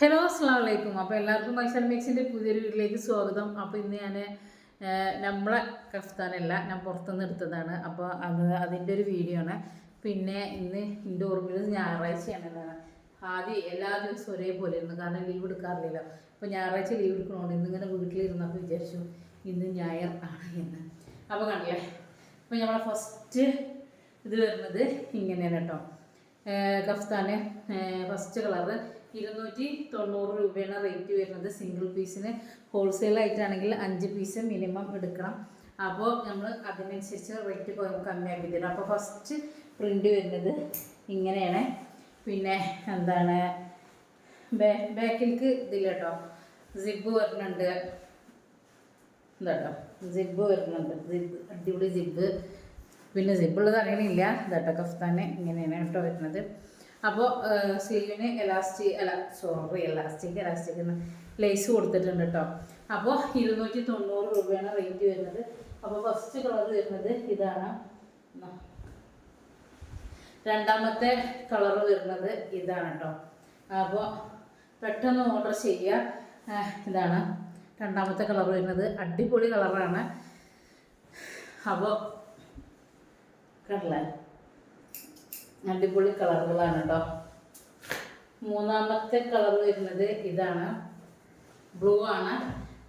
Hello അസ്സാം വലൈക്കും അപ്പോൾ എല്ലാവർക്കും മൈസൽ മിക്സിന്റെ പുതിയൊരു വീട്ടിലേക്ക് സ്വാഗതം. അപ്പോൾ ഇന്ന് ഞാൻ നമ്മളെ കഫ്താനല്ല ഞാൻ പുറത്തുനിന്ന് എടുത്തതാണ്. അപ്പോൾ അത് അതിന്റെ ഒരു വീഡിയോ ആണ്. പിന്നെ ഇന്ന് എന്റെ ഓർമ്മയിൽ ഞായറാഴ്ചയാണ് എന്നാണ് ആദ്യം എല്ലാ ദിവസവും ഒരേപോലെ ഇരുന്നു കാരണം ലീവ് എടുക്കാറില്ലല്ലോ. അപ്പോൾ ഞായറാഴ്ച ലീവ് എടുക്കണോണ്ട് ഇന്നിങ്ങനെ വീട്ടിലിരുന്നപ്പോൾ വിചാരിച്ചു ഇന്ന് ഞായർ ആണ് എന്ന്. അപ്പോൾ കണ്ടില്ലേ? അപ്പോൾ നമ്മളെ ഫസ്റ്റ് ഇത് വരുന്നത് ഇങ്ങനെയാണ് കേട്ടോ കഫ്താന് ഫസ്റ്റ് കളറ് ഇരുന്നൂറ്റി തൊണ്ണൂറ് രൂപയാണ് റേറ്റ് വരുന്നത് സിംഗിൾ പീസിന് ഹോൾസെയിൽ ആയിട്ടാണെങ്കിൽ അഞ്ച് പീസ് മിനിമം എടുക്കണം. അപ്പോൾ നമ്മൾ അതിനനുസരിച്ച് റേറ്റ് കമ്മിയാക്കി തരും. അപ്പോൾ ഫസ്റ്റ് പ്രിന്റ് വരുന്നത് ഇങ്ങനെയാണ്. പിന്നെ എന്താണ്? ബാക്കിലേക്ക് ഇതില്ല കേട്ടോ. സിബ് വരുന്നുണ്ട് ഇതാട്ടോ സിബ് വരുന്നുണ്ട് സിബ് അടിപൊളി സിബ് പിന്നെ സിബുള്ളത് അറിയണില്ല. ഇതാട്ടോ കഫ്താന്. ഇങ്ങനെയാണ് കേട്ടോ വരുന്നത്. അപ്പോൾ സ്ലീവിന് എലാസ്റ്റിക് അല്ല സോറി എലാസ്റ്റിക് എലാസ്റ്റിക് ലേസ് കൊടുത്തിട്ടുണ്ട് കേട്ടോ അപ്പോൾ ഇരുന്നൂറ്റി തൊണ്ണൂറ് രൂപയാണ് റേറ്റ് വരുന്നത്. അപ്പോൾ ഫസ്റ്റ് കളർ വരുന്നത് ഇതാണ്. രണ്ടാമത്തെ കളർ വരുന്നത് ഇതാണ് കേട്ടോ അപ്പോൾ പെട്ടെന്ന് ഓർഡർ ചെയ്യുക ഇതാണ്. രണ്ടാമത്തെ കളർ വരുന്നത് അടിപൊളി കളറാണ് അപ്പോൾ കണ്ടില്ലേ? അടിപൊളി കളറുകളാണ് കേട്ടോ മൂന്നാമത്തെ കളർ വരുന്നത് ഇതാണ്. ബ്ലൂ ആണ്.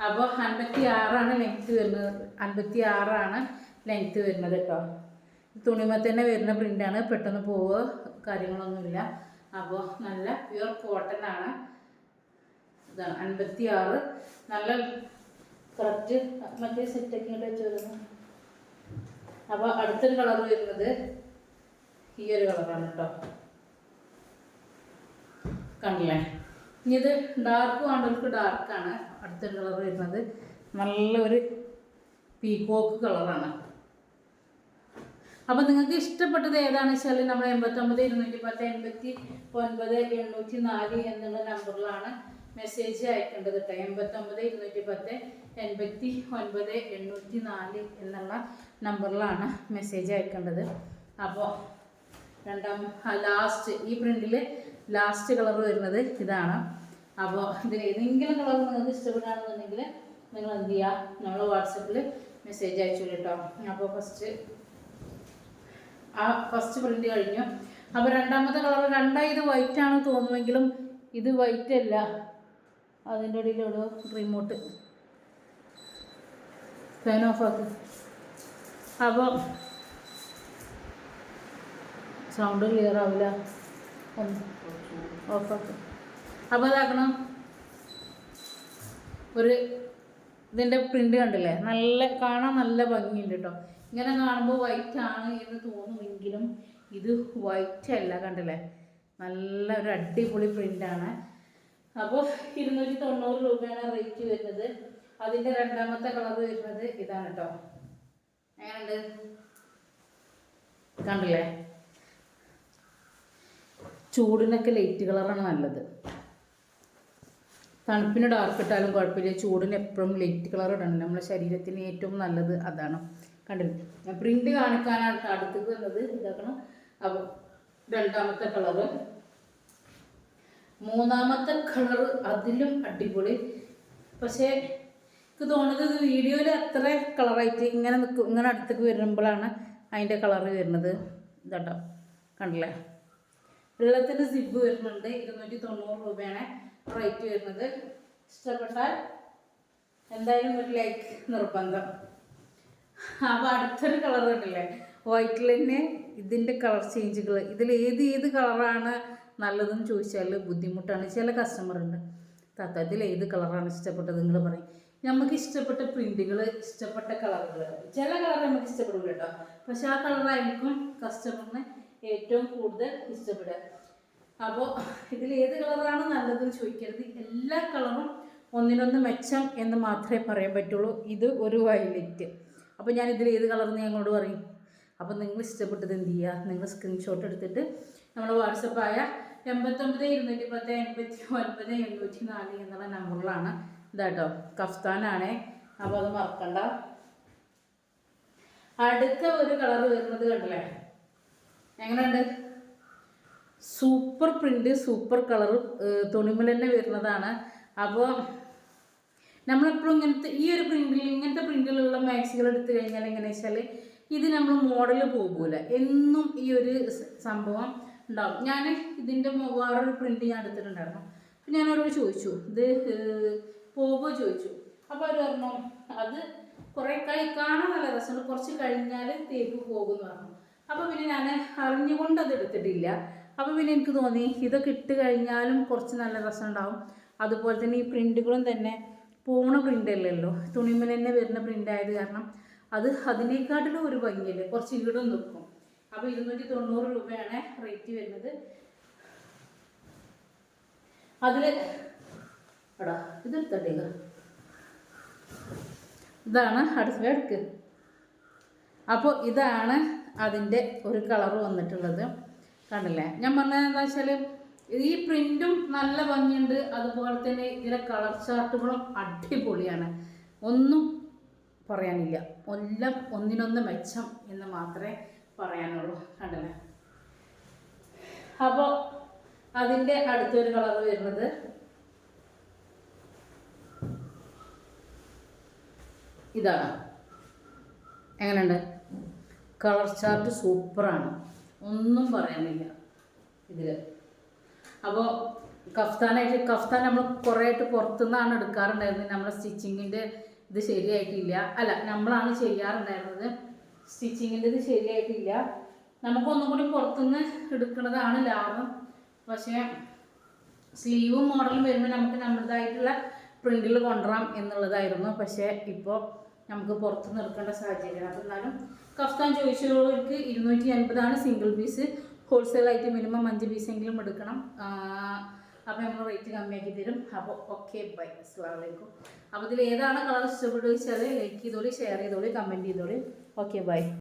അപ്പോൾ അൻപത്തി ആറാണ് ലെങ്ത് വരുന്നത്. അൻപത്തി ആറാണ് ലെങ്ത് വരുന്നത് കേട്ടോ തുണിമ തന്നെ വരുന്ന പ്രിന്റാണ് പെട്ടെന്ന് പോവുക. കാര്യങ്ങളൊന്നുമില്ല. അപ്പോൾ നല്ല പ്യുവർ കോട്ടൺ ആണ്. ഇതാണ് അൻപത്തി ആറ് നല്ല കറക്റ്റ് മറ്റേ സെറ്റൊക്കെ ഇങ്ങോട്ട് വെച്ച് വരുന്നു. അപ്പോൾ അടുത്തൊരു കളർ വരുന്നത് ഈ ഒരു കളറാണ് കേട്ടോ. കണ്ടില്ലേ? ഇനി ഇത് ഡാർക്ക് വേണ്ടവർക്ക് ഡാർക്കാണ് അടുത്തൊരു കളർ വരുന്നത്. നല്ലൊരു പീക്കോക്ക് കളറാണ് അപ്പം നിങ്ങൾക്ക് ഇഷ്ടപ്പെട്ടത് ഏതാണ് വെച്ചാൽ നമ്മൾ എൺപത്തൊമ്പത് ഇരുന്നൂറ്റി പത്ത് എൺപത്തി ഒൻപത് എണ്ണൂറ്റി നാല് എന്നുള്ള നമ്പറിലാണ് മെസ്സേജ് അയക്കേണ്ടത് കേട്ടോ. എൺപത്തൊമ്പത് ഇരുന്നൂറ്റി പത്ത് എൺപത്തി ഒൻപത് എണ്ണൂറ്റി നാല് എന്നുള്ള നമ്പറിലാണ് മെസ്സേജ് അയക്കേണ്ടത്. അപ്പോൾ രണ്ടാം ലാസ്റ്റ് ഈ പ്രിന്റിൽ ലാസ്റ്റ് കളർ വരുന്നത് ഇതാണ്. അപ്പോൾ ഇതിൽ ഏതെങ്കിലും കളർ നിങ്ങൾക്ക് ഇഷ്ടപ്പെടുകയാണെന്നുണ്ടെങ്കിൽ നിങ്ങൾ എന്ത് ചെയ്യുക നമ്മൾ വാട്സപ്പിൽ മെസ്സേജ് അയച്ചു കേട്ടോ അപ്പോൾ ഫസ്റ്റ് ആ ഫസ്റ്റ് പ്രിന്റ് കഴിഞ്ഞു. അപ്പോൾ രണ്ടാമത്തെ കളർ രണ്ടായി ഇത് വൈറ്റ് ആണ് തോന്നുമെങ്കിലും ഇത് വൈറ്റ് അല്ല. അതിന്റെ ഇടയിലൊരു റിമോട്ട് ഫാൻ ഓഫ് ആക്കി. അപ്പോൾ സൗണ്ട് ക്ലിയർ ആവില്ല. ഓഫാക്കി അപ്പോൾ ഇതാക്കണം? ഒരു ഇതിന്റെ പ്രിന്റ് കണ്ടില്ലേ? നല്ല കാണാൻ നല്ല ഭംഗിയുണ്ട് കേട്ടോ ഇങ്ങനെ കാണുമ്പോൾ വൈറ്റ് ആണ് എന്ന് തോന്നുമെങ്കിലും ഇത് വൈറ്റ് അല്ല കണ്ടില്ലേ? നല്ല ഒരു അടിപൊളി പ്രിന്റാണ് അപ്പോൾ ഇരുന്നൂറ്റി തൊണ്ണൂറ് രൂപയാണ് റേറ്റ് വരുന്നത്. അതിന്റെ രണ്ടാമത്തെ കളർ വരുന്നത് ഇതാണ് കേട്ടോ എങ്ങനെയുണ്ട്? കണ്ടില്ലേ? ചൂടിനൊക്കെ ലൈറ്റ് കളറാണ് നല്ലത്. തണുപ്പിന് ഡാർക്ക് ഇട്ടാലും കുഴപ്പമില്ല. ചൂടിന് എപ്പോഴും ലൈറ്റ് കളർ ഇടണം. നമ്മുടെ ശരീരത്തിന് ഏറ്റവും നല്ലത് അതാണ്. കണ്ടില്ലേ? പ്രിന്റ് കാണിക്കാനാണ് അടുത്തത് എന്നത് ഇതാക്കണം. അപ്പോൾ രണ്ടാമത്തെ കളറ് മൂന്നാമത്തെ കളർ അതിലും അടിപൊളി. പക്ഷേ എനിക്ക് തോന്നുന്നത് ഇത് വീഡിയോയിൽ അത്ര കളറായിട്ട് ഇങ്ങനെ നിൽക്കും ഇങ്ങനെ അടുത്തേക്ക് വരുമ്പോഴാണ് അതിന്റെ കളറ് വരുന്നത്. ഇതാട്ടോ. കണ്ടില്ലേ? വെള്ളത്തിന്റെ സിബ് വരുന്നുണ്ട്. ഇരുന്നൂറ്റി തൊണ്ണൂറ് രൂപയാണ് റേറ്റ് വരുന്നത്. ഇഷ്ടപ്പെട്ടാൽ എന്തായാലും ഒരു ലൈക്ക് നിർബന്ധം. അപ്പോൾ അടുത്തൊരു കളർ കണ്ടില്ലേ? വൈറ്റിൽ തന്നെ ഇതിന്റെ കളർ ചേഞ്ചുകൾ ഇതിൽ ഏത് ഏത് കളറാണ് നല്ലതെന്ന് ചോദിച്ചാൽ ബുദ്ധിമുട്ടാണ്. ചില കസ്റ്റമർ ഉണ്ട്. ഇതിൽ ഏത് കളറാണ് ഇഷ്ടപ്പെട്ടത് നിങ്ങൾ പറയും. നമുക്ക് ഇഷ്ടപ്പെട്ട പ്രിന്റുകൾ ഇഷ്ടപ്പെട്ട കളറുകൾ ചില കളർ നമുക്ക് ഇഷ്ടപ്പെടും കേട്ടോ. പക്ഷെ ആ കളറായിരിക്കും കസ്റ്റമറിന് ഏറ്റവും കൂടുതൽ ഇഷ്ടപ്പെടുക. അപ്പോൾ ഇതിൽ ഏത് കളറാണ് നല്ലതെന്ന് ചോദിക്കരുത്. എല്ലാ കളറും ഒന്നിനൊന്ന് മെച്ചം എന്ന് മാത്രമേ പറയാൻ പറ്റുള്ളൂ. ഇത് ഒരു വയലറ്റ്. അപ്പോൾ ഞാൻ ഇതിൽ ഏത് കളറെന്ന് ഞങ്ങളോട് പറയും? അപ്പോൾ നിങ്ങൾ ഇഷ്ടപ്പെട്ടത് എന്ത് ചെയ്യുക? നിങ്ങൾ സ്ക്രീൻഷോട്ട് എടുത്തിട്ട് നമ്മുടെ വാട്സപ്പായ എൺപത്തൊമ്പത് ഇരുന്നൂറ്റി പത്ത് എൺപത്തി ഒൻപത് എണ്ണൂറ്റി നാല് എന്നുള്ള നമ്പറിലാണ് ഇതാട്ടോ. കഫ്താനാണേ. അപ്പോൾ അത് മറക്കണ്ട. അടുത്ത ഒരു കളർ വരുന്നത് കണ്ടില്ലേ? എങ്ങനെയുണ്ട്? സൂപ്പർ പ്രിന്റ് സൂപ്പർ കളർ തുണിമൽ തന്നെ വരുന്നതാണ്. അപ്പോൾ നമ്മളെപ്പോഴും ഇങ്ങനത്തെ ഈ ഒരു പ്രിന്റിൽ ഇങ്ങനത്തെ പ്രിന്റിലുള്ള മാക്സികൾ എടുത്തു കഴിഞ്ഞാൽ എങ്ങനെയാ വെച്ചാൽ ഇത് നമ്മൾ മോഡൽ പോകൂല. എന്നും ഈ ഒരു സംഭവം ഉണ്ടാവും. ഞാൻ ഇതിന്റെ വേറൊരു പ്രിന്റ് ഞാൻ എടുത്തിട്ടുണ്ടായിരുന്നു. അപ്പം ഞാൻ ചോദിച്ചു ഇത് പോകുമോ ചോദിച്ചു. അപ്പോൾ അവർ പറഞ്ഞു അത് കുറേ കൈ കാണാൻ നല്ല രസമുണ്ട്. കുറച്ച് കഴിഞ്ഞാൽ തേപ്പ് പോകുമെന്ന് പറഞ്ഞു. അപ്പോൾ പിന്നെ ഞാൻ അറിഞ്ഞുകൊണ്ട് അത് എടുത്തിട്ടില്ല. അപ്പോൾ പിന്നെ എനിക്ക് തോന്നി ഇതൊക്കെ ഇട്ട് കഴിഞ്ഞാലും കുറച്ച് നല്ല രസം ഉണ്ടാവും അതുപോലെ തന്നെ ഈ പ്രിന്റുകളും തന്നെ പോണ പ്രിന്റ് അല്ലല്ലോ. തുണിമേൽ തന്നെ വരുന്ന പ്രിന്റ് ആയത് കാരണം അത് അതിനേക്കാട്ടിലും ഒരു ഭംഗിയല്ലേ? കുറച്ച് ഈടും നിൽക്കും. അപ്പോൾ ഇരുന്നൂറ്റി തൊണ്ണൂറ് രൂപയാണ് റേറ്റ് വരുന്നത്. അതിൽ എടാ ഇത്. എടുത്തട്ടേ ഇതാണ് അടുത്ത എടുക്ക്. അപ്പോൾ ഇതാണ് അതിന്റെ ഒരു കളർ വന്നിട്ടുള്ളത്. കണ്ടില്ലേ? ഞാൻ പറഞ്ഞത് എന്താ വെച്ചാൽ ഈ പ്രിന്റും നല്ല ഭംഗിയുണ്ട്. അതുപോലെ തന്നെ ഇതിലെ കളർ ചാർട്ടുകളും അടിപൊളിയാണ്. ഒന്നും പറയാനില്ല. എല്ലാം ഒന്നിനൊന്ന് മെച്ചം എന്ന് മാത്രമേ പറയാനുള്ളൂ. കണ്ടല്ലേ? അപ്പോൾ അതിന്റെ അടുത്തൊരു കളർ വരുന്നത് ഇതാണ്. എങ്ങനെയുണ്ട്? കളർ ചാർട്ട് സൂപ്പറാണ്. ഒന്നും പറയാനില്ല ഇതിൽ അപ്പോൾ കഫ്താനായിട്ട് കഫ്താൻ നമ്മൾ കുറേയായിട്ട് പുറത്തുനിന്നാണ് എടുക്കാറുണ്ടായിരുന്നത് നമ്മളെ സ്റ്റിച്ചിങ്ങിന്റെ ഇത് ശരിയായിട്ടില്ല. അല്ല നമ്മളാണ് ചെയ്യാറുണ്ടായിരുന്നത്. സ്റ്റിച്ചിങ്ങിന്റെ ഇത് ശരിയായിട്ടില്ല. നമുക്കൊന്നും കൂടി പുറത്തുനിന്ന് എടുക്കുന്നതാണ് ലാഭം. പക്ഷേ സ്ലീവും മോഡലും വരുമ്പോൾ നമുക്ക് നമ്മുടേതായിട്ടുള്ള പ്രിന്റിൽ കൊണ്ടുവരാം എന്നുള്ളതായിരുന്നു. പക്ഷേ ഇപ്പോൾ നമുക്ക് പുറത്തുനിന്ന് എടുക്കേണ്ട സാഹചര്യം എന്നാലും കഫ്താൻ ചോദിച്ചവർക്ക് ഇരുന്നൂറ്റി അൻപതാണ് സിംഗിൾ പീസ് ഹോൾസെയിലായിട്ട് മിനിമം അഞ്ച് പീസെങ്കിലും എടുക്കണം. അപ്പോൾ നമ്മൾ റേറ്റ് കമ്മിയാക്കി തരും. അപ്പോൾ ഓക്കെ ബൈ അസ്സാം വലൈക്കും അപ്പോൾ ഇതിൽ ഏതാണ് കളർ ഇഷ്ടപ്പെട്ടു വെച്ചാൽ ലൈക്ക് ചെയ്തോളി ഷെയർ ചെയ്തോളി കമന്റ് ചെയ്തോളി. Okay bye